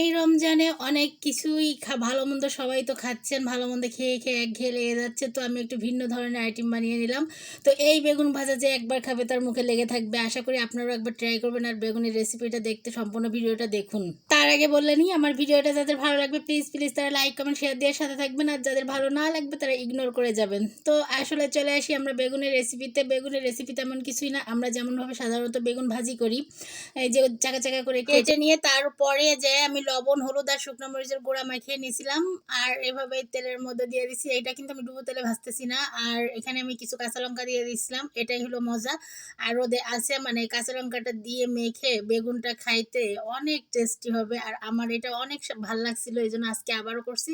এই রমজানে অনেক কিছুই ভালো মন্দ সবাই তো খাচ্ছেন, ভালো মন্দ খেয়ে খেয়ে এক ঘেয়ে লেগে যাচ্ছে, তো আমি একটু ভিন্ন ধরনের আইটেম বানিয়ে নিলাম। তো এই বেগুন ভাজা যে একবার খাবে তার মুখে লেগে থাকবে, আশা করি আপনারাও একবার ট্রাই করবেন আর বেগুনের রেসিপিটা দেখতে, সম্পূর্ণ ভিডিওটা দেখুন। তার আগে বললেনই আমার ভিডিওটা যাদের ভালো লাগবে প্লিজ প্লিজ তারা লাইক কমেন্ট শেয়ার দিয়ে সাথে থাকবেন, আর যাদের ভালো না লাগবে তারা ইগনোর করে যাবেন। তো আসলে চলে আসি আমরা বেগুনের রেসিপিতে বেগুনের রেসিপি তেমন কিছুই না, আমরা যেমনভাবে সাধারণত বেগুন ভাজি করি, এই যে চাকা চাকা করে কেটে নিয়ে তারপরে যে আমি লবণ, হলুদ আর শুকনো মরিচের গুঁড়া মাখিয়ে নিয়েছিলাম। আর এভাবে তেলের মধ্যে দিয়ে দিছি। এটা কিন্তু আমি ডুবো তেলে ভাজতেছি না। আর এখানে আমি কিছু কাঁচা লঙ্কা দিয়ে দিয়েছিলাম। এটাই হলো মজা। আর রোদে আছে মানে কাঁচা লঙ্কাটা দিয়ে মেখে বেগুনটা খাইতে অনেক টেস্টি হবে। আর আমার এটা অনেক ভালো লাগছিল এই জন্য আজকে আবারও করছি।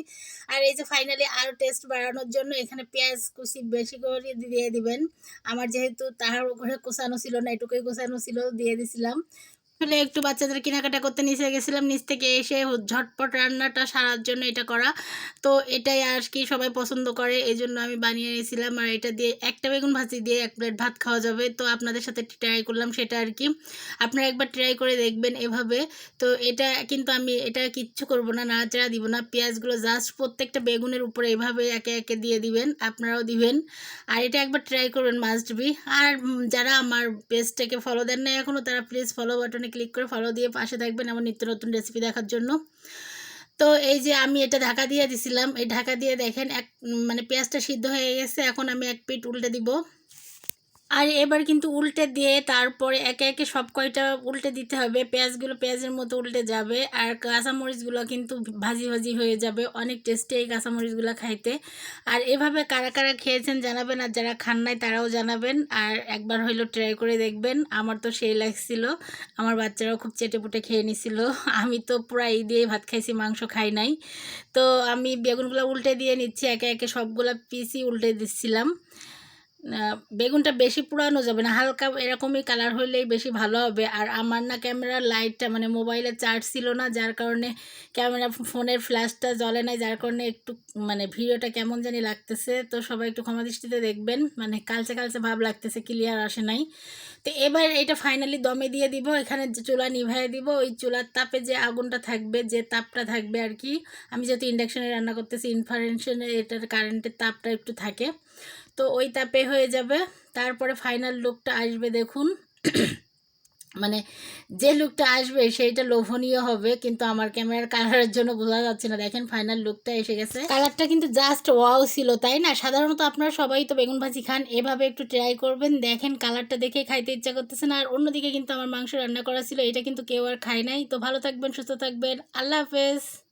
আর এই যে ফাইনালি আরও টেস্ট বাড়ানোর জন্য এখানে পেঁয়াজ কুচি বেশি করে দিয়ে দিবেন। আমার যেহেতু তাহার ঘরে কোষানো ছিল না, এটুকুই কোষানো ছিল, দিয়ে দিছিলাম। আসলে একটু বাচ্চাদের কেনাকাটা করতে নিচে গেছিলাম, নিচ থেকে এসে ঝটপট রান্নাটা সারার জন্য এটা করা। তো এটাই আর কি সবাই পছন্দ করে এই জন্য আমি বানিয়ে নিয়েছিলাম। আর এটা দিয়ে একটা বেগুন ভাজি দিয়ে এক প্লেট ভাত খাওয়া যাবে। তো আপনাদের সাথে ট্রাই করলাম সেটা আর কি। আপনারা একবার ট্রাই করে দেখবেন এভাবে। তো এটা কিন্তু আমি, এটা কিচ্ছু করব না, নাড়াচাড়া দিব না। পেঁয়াজগুলো জাস্ট প্রত্যেকটা বেগুনের উপরে এভাবে একে একে দিয়ে দিবেন, আপনারাও দিবেন। আর এটা একবার ট্রাই করবেন মাস্ট বি আর যারা আমার পেজটাকে ফলো দেন না এখনও তারা প্লিজ ফলো বাটনে ক্লিক করে ফলো দিয়ে পাশে থাকবেন আমার নিত্য নতুন রেসিপি দেখার জন্য। তো এই যে আমি এটা ঢাকা দিয়ে দিছিলাম, এই ঢাকা দিয়ে দেখেন এক মানে পেঁয়াজটা সিদ্ধ হয়ে গেছে, এখন আমি এক পিঠ উল্টে দিব। আর এবার কিন্তু উল্টে দিয়ে তারপরে একে একে সব কয়টা উল্টে দিতে হবে, পেঁয়াজগুলো পেঁয়াজের মতো উল্টে যাবে আর কাঁচামরিচগুলো কিন্তু ভাজি ভাজি হয়ে যাবে, অনেক টেস্টি এই কাঁচামরিচগুলো খাইতে। আর এভাবে কারা কারা খেয়েছেন জানাবেন আর যারা খান নাই তারাও জানাবেন। আর একবার হইল ট্রাই করে দেখবেন, আমার তো সেই লাগছিল আমার বাচ্চারাও খুব চেটে পুটে খেয়ে নিছিল, আমি তো পুরো এই দিয়ে ভাত খাইছি, মাংস খাই নাই। তো আমি বেগুনগুলো উল্টে দিয়ে নিচ্ছি, একে একে সবগুলো পিসি উল্টে দিচ্ছিলাম। বেগুনটা বেশি পুরানো যাবে না, হালকা এরকমই কালার হইলেই বেশি ভালো হবে। আর আমার না ক্যামেরার লাইটটা মানে মোবাইলে চার্জ ছিল না, যার কারণে ক্যামেরা ফোনের ফ্ল্যাশটা জ্বলে নাই, যার কারণে একটু মানে ভিডিওটা কেমন জানি লাগতেছে। তো সবাই একটু ক্ষমা দৃষ্টিতে দেখবেন মানে কালচে কালচে ভাব লাগতেছে ক্লিয়ার আসে নাই। তো এবার এটা ফাইনালি দমে দিয়ে দিব, এখানে যে চুলা নিভাই দিব, ওই চুলার তাপে যে আগুনটা থাকবে, যে তাপটা থাকবে আর কি, আমি যেহেতু ইন্ডাকশানে রান্না করতেছি ইনফারেনশনে এটার কারেন্টের তাপটা একটু থাকে, তো ওই তাপে হয়ে যাবে, তারপরে ফাইনাল লুকটা আসবে দেখুন মানে যে লুকটা আসবে সেইটা লোভনীয় হবে, কিন্তু আমার ক্যামেরার কালারের জন্য বোঝা যাচ্ছে না। দেখেন ফাইনাল লুকটা এসে গেছে। কালারটা কিন্তু জাস্ট ওয়াও ছিল, তাই না? সাধারণত আপনারা সবাই তো বেগুন ভাজি খান, এভাবে একটু ট্রাই করবেন। দেখেন কালারটা দেখে খাইতে ইচ্ছা করতেছে না। আর অন্যদিকে কিন্তু আমার মাংস রান্না করা ছিল, এটা কিন্তু কেউ আর খায় নাই। তো ভালো থাকবেন, সুস্থ থাকবেন। আল্লাহ হাফেজ।